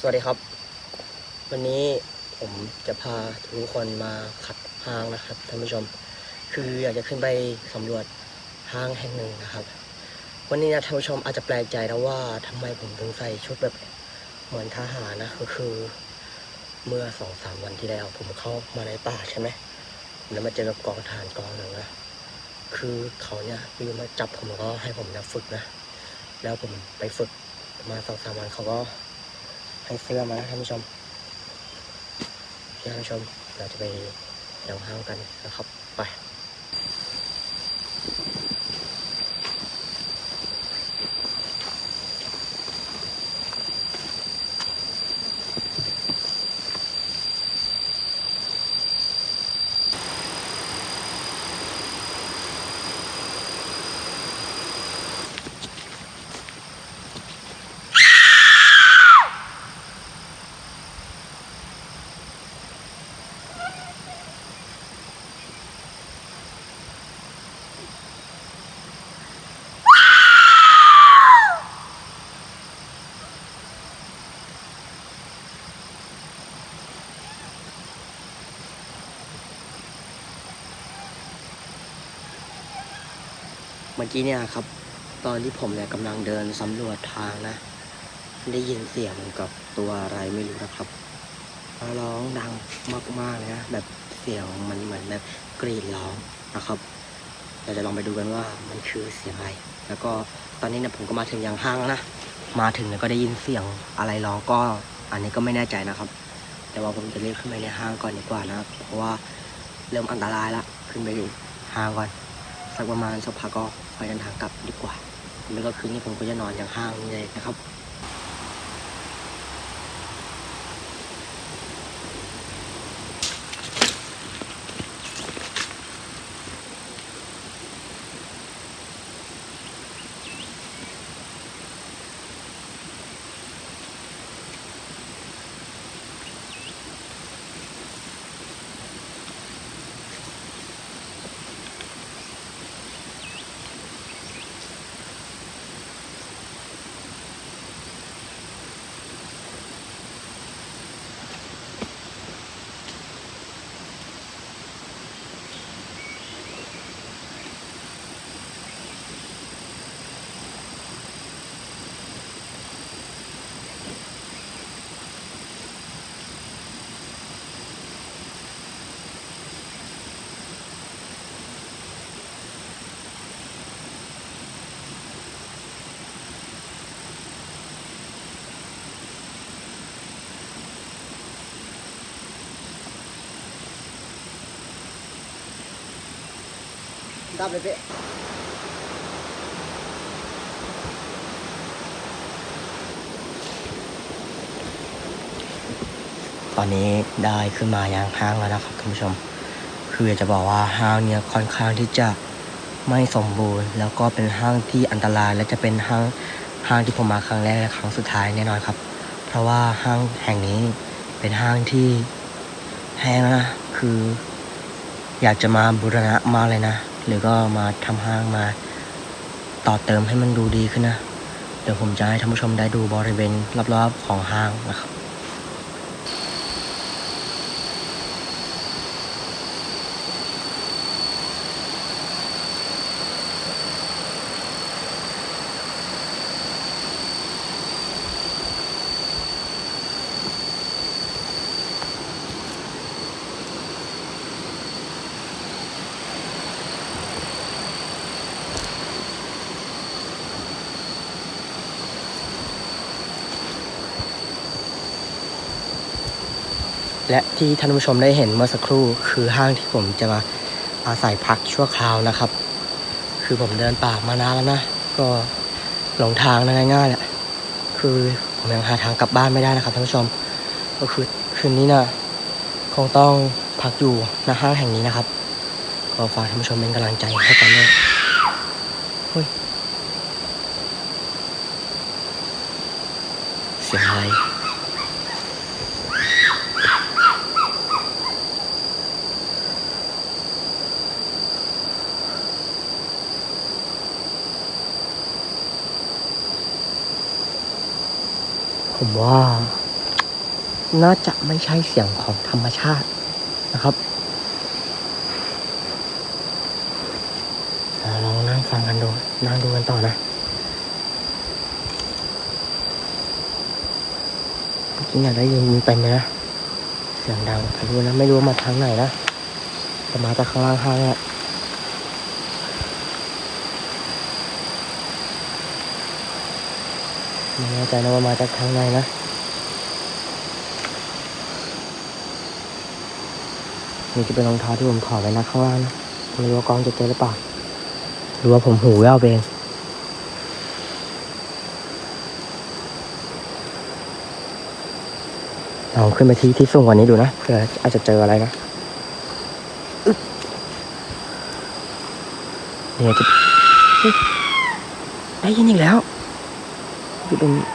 สวัสดีครับ วันนี้ผมจะพาทุกคนมาขัดห้างนะครับท่านผู้ชม คืออยากจะขึ้นไปสำรวจห้างแห่งหนึ่งนะครับ วันนี้นะท่านผู้ชมอาจจะแปลกใจนะว่าทำไมผมถึงใส่ชุดแบบเหมือนทหารนะก็คือ เมื่อสองสามวันที่แล้ว ผมเข้ามาในป่าใช่ไหมแล้วมาเจอกับกองทหารกองหนึ่งนะคือเขาเนี่ยยู่มาจับผมแล้วก็ให้ผมนะฝึกนะ แล้วผมไปฝึกมาสองสามวันเขาก็ ให้เสื้อมานะท่านผู้ชมท่านผู้ชมเราจะไปเดาห้างกันนะครับไป มื่อกี้เนี่ยครับ ตอนที่ผมเนี่ยกำลังเดินสำรวจทางนะ ได้ยินเสียงกับตัวอะไรไม่รู้นะครับร้องดังมากๆเลยนะแบบเสียงมันเหมือนแบบกรีดร้องนะครับเราจะลองไปดูกันว่ามันคือเสียงอะไร แล้วก็ตอนนี้เนี่ยผมก็มาถึงยังห้างแล้วนะ มาถึงเนี่ยก็ได้ยินเสียงอะไรร้องก็อันนี้ก็ไม่แน่ใจนะครับ แต่ว่าผมจะรีบขึ้นไปในห้างก่อนดีกว่านะ เพราะว่าเริ่มอันตรายละ ขึ้นไปอยู่ห้างก่อน สักประมาณสักพักก็ ไปเดินทางกลับดีกว่าแล้วก็คืนนี้ผมก็จะนอนอย่างห้างนี่เลยนะครับ ดับเลยเป๊ะตอนนี้ได้ขึ้นมายังห้างแล้วนะครับท่านผู้ชม คืออยากจะบอกว่าห้างเนี่ยค่อนข้างที่จะไม่สมบูรณ์ แล้วก็เป็นห้างที่อันตราย และจะเป็นห้างห้างที่ผมมาครั้งแรกและครั้งสุดท้ายแน่นอนครับ เพราะว่าห้างแห่งนี้เป็นห้างที่แห้งนะคือ อยากจะมาบูรณะมากเลยนะ หรือก็มาทำห้างมาต่อเติมให้มันดูดีขึ้นนะ เดี๋ยวผมจะให้ท่านผู้ชมได้ดูบริเวณรอบๆของห้างนะครับ และที่ท่านผู้ชมได้เห็นเมื่อสักครู่คือห้างที่ผมจะมาอาศัยพักชั่วคราวนะครับ คือผมเดินป่ามานานแล้วนะ ก็หลงทางนะง่ายๆแหละคือผมยังหาทางกลับบ้านไม่ได้นะครับท่านผู้ชม ก็คือคืนนี้นะคงต้องพักอยู่ณห้างแห่งนี้นะครับ ก็ฝากท่านผู้ชมเป็นกำลังใจให้กันด้วยเฮ้ยเสียงอะไร ผมว่าน่าจะไม่ใช่เสียงของธรรมชาตินะครับลองนั่งฟังกันดู นั่งดูกันต่อนะเมื่อกี้เนี่ยได้ยินเต็มนะ เสียงดังไปดูนะ ไม่รู้ว่ามาทางไหนนะแต่มาจากข้างล่างห้างแหละ ไม่แน่ใจนะว่ามาจากทางไหนนะนี่จะเป็นรองเท้าที่ผมถอดไว้นะข้างล่างนะไม่รู้ว่ากล้องจะเจอหรือเปล่าหรือว่าผมหูแว่วไปเองลองขึ้นไปที่ที่สูงกว่านี้ดูนะเผื่ออาจจะเจออะไรนะเนี่ยจะเฮ้ยได้ยินอีกแล้ว อยู่ตรงนี้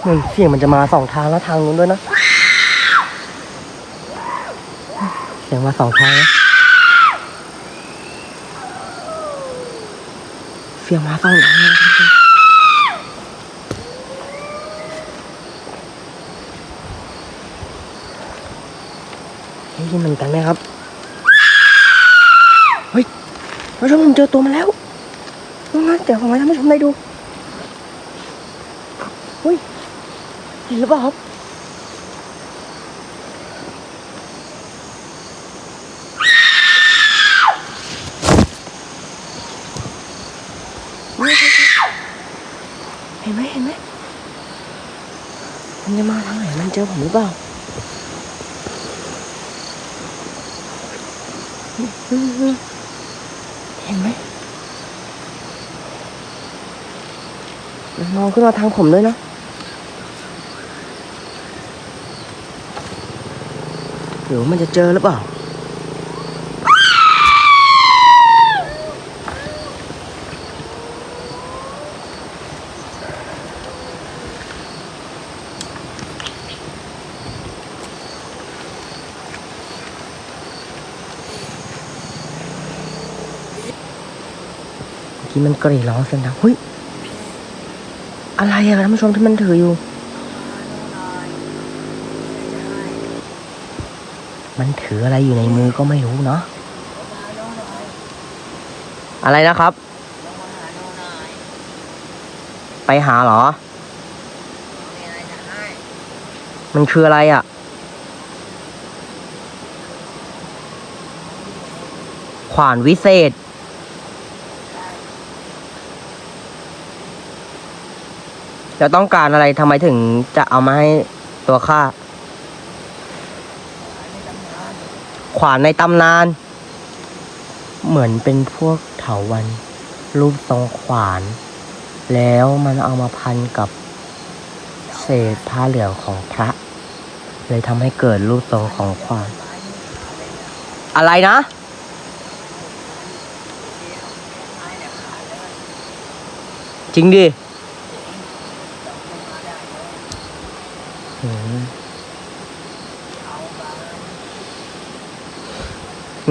เหมือนเสียงมันจะมาสองทางแล้วทางนู้นด้วยนะ เสียงมาสองทางนะเสียงมาสองทางเลย ครับได้ยินเหมือนกันไหมครับ เฮ้ยท่านผู้ชมผมเจอตัวมันแล้วงั้นเดี๋ยวผมให้ท่านผู้ชมได้ดูเฮ้ยเห็นหรือเปล่าครับเห็นไหมเห็นไหมมันจะมาทางไหนมันเจอผมหรือเปล่า เห็นไหมมองขึ้นมาทางผมด้วยนะหรือว่ามันจะเจอหรือเปล่า กี้มันกรีดร้องเสียงดังเฮ้ยอะไรอะท่านผู้ชมที่มันถืออยู่ มันถืออะไรอยู่ในมือก็ไม่รู้เนาะอะไรนะครับ ไปหาเหรอ มันคืออะไรอะขวานวิเศษ จะต้องการอะไรทำไมถึงจะเอามาให้ตัวข้าขวานในตำนาน เหมือนเป็นพวกเถาวัน รูปทรงขวาน แล้วมันเอามาพันกับเศษผ้าเหลืองของพระ เลยทำให้เกิดรูปทรงของขวาน อะไรนะ จริงดิ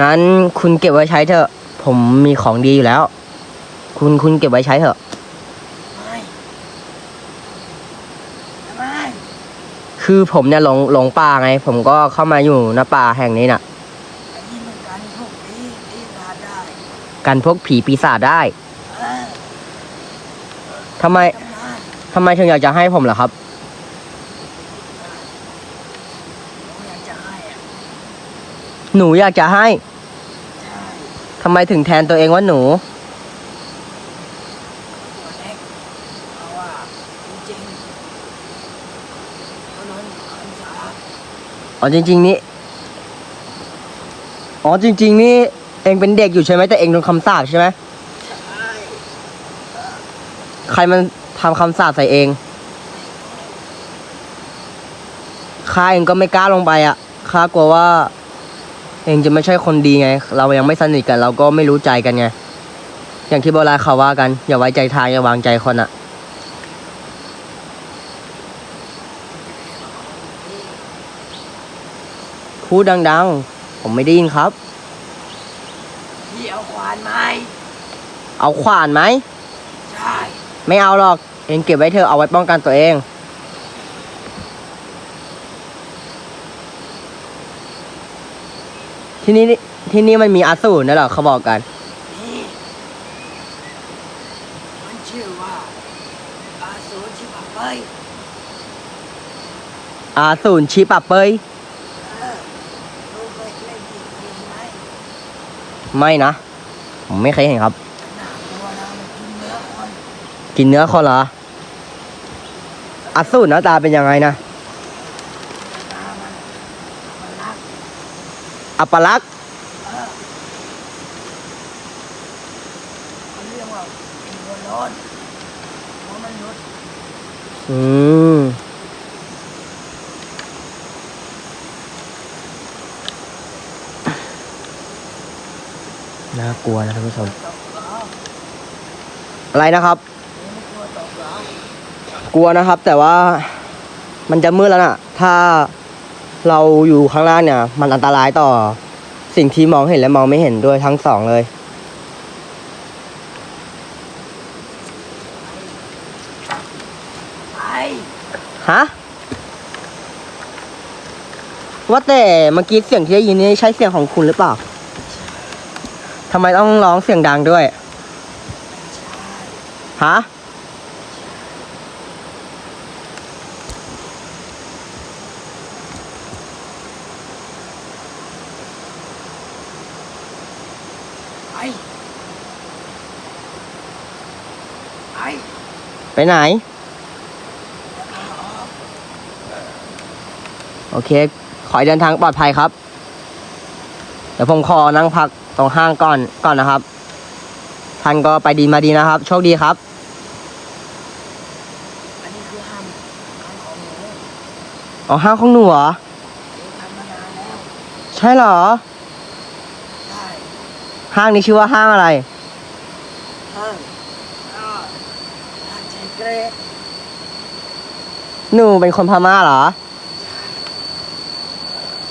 งั้นคุณเก็บไว้ใช้เถอะ ผมมีของดีอยู่แล้ว คุณคุณเก็บไว้ใช้เถอะ ไม่ทำไมคือผมเนี่ยหลงหลงป่าไง ผมก็เข้ามาอยู่ณป่าแห่งนี้น่ะ อันนี้เหมือนกันพวกนี้ที่ทานได้กันพวกผีปีศาจได้เออทำไมทำงานทำไมถึงอยากจะให้ผมเหรอครับ ผมอยากจะให้อะ หนูอยากจะให้ใทำไมถึงแทนตัวเองว่าหนู ตัวเล็กเพราะว่าจริงๆเขานอนคันสาอ๋อจริง ๆ นี่ อ๋อจริง ๆ นี่เองเป็นเด็กอยู่ใช่ไหมแต่เองโดนคำสาปใช่ไหมใช่ใครมันทำคำสาปใส่เองข้าเองก็ไม่กล้าลงไปอะข้ากลัวว่า เองจะไม่ใช่คนดีไง เรายังไม่สนิทกันเราก็ไม่รู้ใจกันไง อย่างที่โบราณเขาว่ากัน อย่าไว้ใจทางอย่าวางใจคนอะพูดดังๆ ผมไม่ได้ยินครับ พี่เอาควานไม้ฮเอาขวานไหม ใช่ ไม่เอาหรอก เองเก็บไว้เถอะเอาไว้ป้องกันตัวเอง ที่นี่ที่นี่มันมีอาสูรนะเหรอเขาบอกกัน นี่มันชื่อว่าอาสูรชิบะเป้ยอาสูรชีปะเปยเออรู้เคยเล่นดิบยิงไหมไม่นะ ผมไม่เคยเห็นครับ หนาตัวนะมันกินเนื้อคนกินเนื้อคนเหรออาสูรหน้าตาเป็นยังไงนะ ตามันมันรัก อัปลักษณ์เออเขาเรียกว่าเป็นหัวโล้นหัวมนุษย์อืมน่ากลัวนะท่านผู้ชม ตกเหรออะไรนะครับนี่ไม่กลัวตกเหรอกลัวนะครับ แต่ว่ามันจะมืดแล้วน่ะ ถ้า เราอยู่ข้างล่างเนี่ย มันอันตรายต่อสิ่งที่มองเห็นและมองไม่เห็นด้วยทั้งสองเลยไปฮะ ว่าแต่เมื่อกี้เสียงที่ได้ยินนี่ใช่เสียงของคุณหรือเปล่าทำไมต้องร้องเสียงดังด้วย ฮะ ไปไป ไปไหนจะพาออกโอเค ขอให้เดินทางปลอดภัยครับ เดี๋ยวผมขอนั่งพักตรงห้างก่อนก่อนนะครับ ท่านก็ไปดีมาดีนะครับ โชคดีครับ อันนี้คือห้ามห้ามของหนูอ๋อห้างของหนูเหรอหนูทำมานานแล้วใช่เหรอได้ห้างนี้ชื่อว่าห้างอะไร ห้ามก็ห้ามใจ เกรดหนูเป็นคนพม่าเหรอ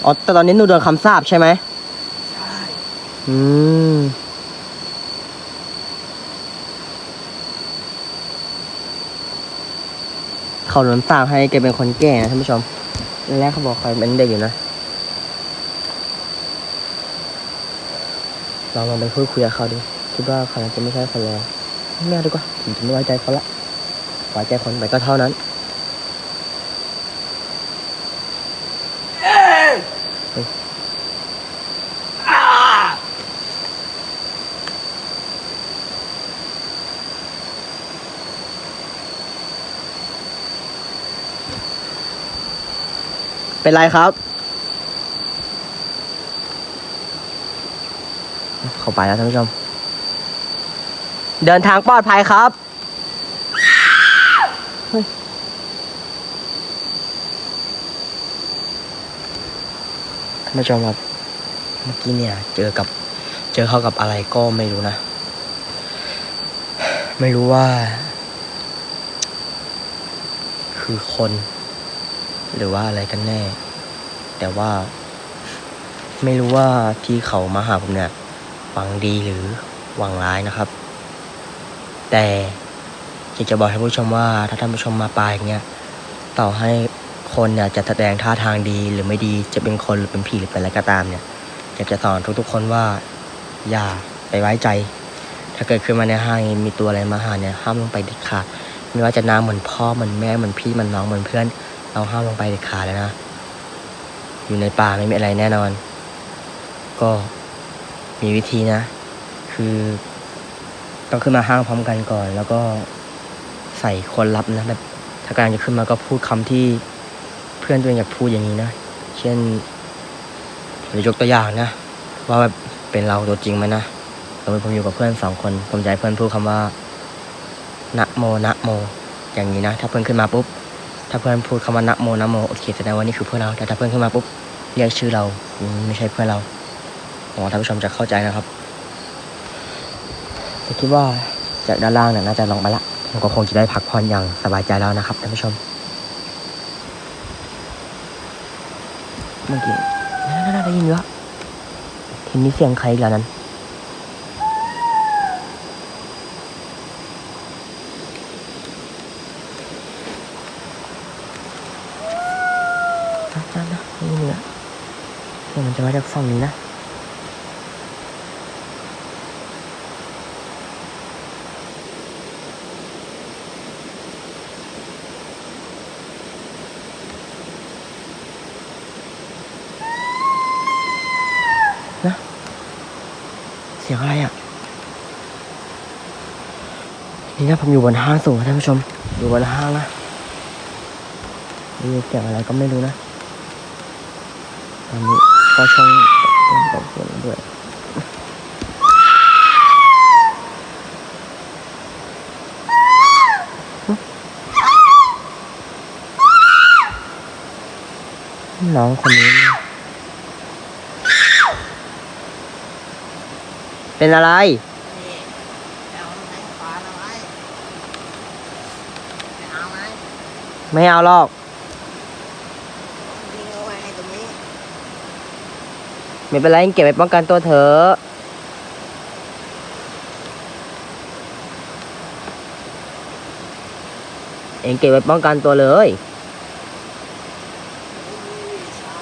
อ๋อ แต่ตอนนี้หนูโดนคำสาปใช่ไหม ใช่ อืม เขาหลนสาปให้แกเป็นคนแก่นะท่านผู้ชม แรกเขาบอกเขาเป็นเด็กอยู่นะลองลองไปพูดคุยกับเขาดูคิดว่าเขาน่าจะไม่ใช่คนแล้วไม่เอาดีกว่าผมจะไม่ไว้ใจเขาละ ไว้ใจคนไปก็เท่านั้นเป็นไรครับ เข้าไปแล้วท่านผู้ชม เดินทางปลอดภัยครับเฮ้ย ท่านผู้ชมครับเมื่อกี้เนี่ย เจอกับ เจอเข้ากับอะไรก็ไม่รู้นะ ไม่รู้ว่า คือคน หรือว่าอะไรกันแน่ แต่ว่า ไม่รู้ว่าที่เขามาหาผมเนี่ยหวังดีหรือหวังร้ายนะครับ แต่อยากจะบอกให้ผู้ชมว่าถ้าท่านผู้ชมมาปลายอย่างเงี้ยต่อให้ คนเนี่ยจะแสดงท่าทางดีหรือไม่ดีจะเป็นคนหรือเป็นผีหรือเป็นอะไรก็ตามเนี่ยอยากจะสอนทุกๆคนว่าอย่าไปไว้ใจ ถ้าเกิดขึ้นมาในห้างมีตัวอะไรมาหาเนี่ยห้ามลงไปเด็ดขาดไม่ว่าจะน้าเหมือนพ่อเหมือนแม่เหมือนพี่เหมือนน้องเหมือนเพื่อน เราห้ามลงไปเด็ดขาดเลยนะ อยู่ในป่าไม่มีอะไรแน่นอน ก็มีวิธีนะ คือ ต้องขึ้นมาห้างพร้อมกันก่อน แล้วก็ใส่คนรับนะแบบถ้าการจะขึ้นมาก็พูดคำที่ พื่อนตัวเองอยากพูดอย่างนี้นะ เช่นหรือยกตัวอย่างนะ ว่าแบบเป็นเราตัวจริงไหมนะสมมติผมอยู่กับเพื่อนสองคน ผมจะให้เพื่อนพูดคำว่านะโมนะโม อย่างนี้นะ ถ้าเพื่อนขึ้นมาปุ๊บ ถ้าเพื่อนพูดคำว่านะโมนะโม โอเคแสดงว่านี่คือเพื่อนเรา แต่ถ้าเพื่อนขึ้นมาปุ๊บ เรียกชื่อเรา ไม่ใช่เพื่อนเราหวังท่านผู้ชมจะเข้าใจนะครับคิดว่าจากด้านล่างเนี่ยน่าจะลงไปละผมก็คงจะได้พักผ่อนอย่างสบายใจแล้วนะครับท่านผู้ชม เมื่อกี้นั่นๆๆได้ยินแล้วเห็นมีเสียงใครอีกแล้วนั้น นั่นๆๆได้ยินแล้วเดี๋ยวมันจะมาจากฝั่งนี้นะ เสียงอะไรอะ นี่นะผมอยู่บนห้างสูงนะท่านผู้ชม อยู่บนห้างนะมีเสียงอะไรก็ไม่รู้นะ ตอนนี้ก็ช่องต้นตกฝนด้วยน้องคนนี้ เป็นอะไร นี่เอาไหนขวาเอาไหมไม่เอาไหมไม่เอาหรอกทิ้งเอาไว้ให้ตรงนี้ไม่เป็นไรเก็บไว้ป้องกันตัวเธอะเองเก็บไว้ป้องกันตัวเลยผมมีวิชา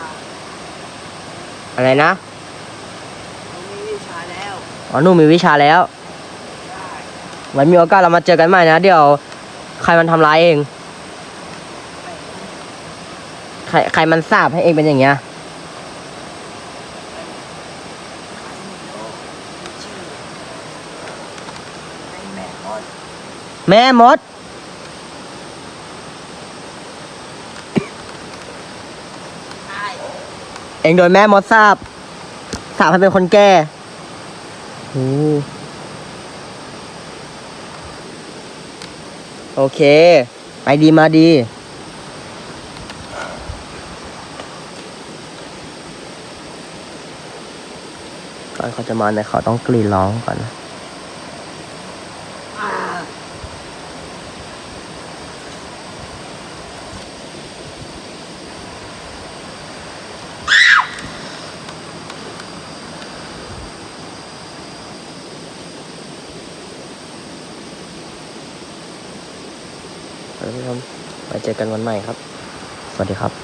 อะไรนะ ผมมีวิชาแล้ว อ๋อหนูมีวิชาแล้ว ไว้มีโอกาสเรามาเจอกันใหม่นะ เดี๋ยวใครมันทำร้ายเอง ใครใครมันสาบให้เองเป็นอย่างเงี้ย แม่มด เองโดนแม่มดสาบ สาบให้เป็นคนแก่ โอ้โอเค ไปดีมาดี ก่อนเขาจะมาเนี่ยเขาต้องกรีดร้องก่อนนะ อ่า ท่านผู้ชมไว้ เจอกันวันใหม่ครับ สวัสดีครับ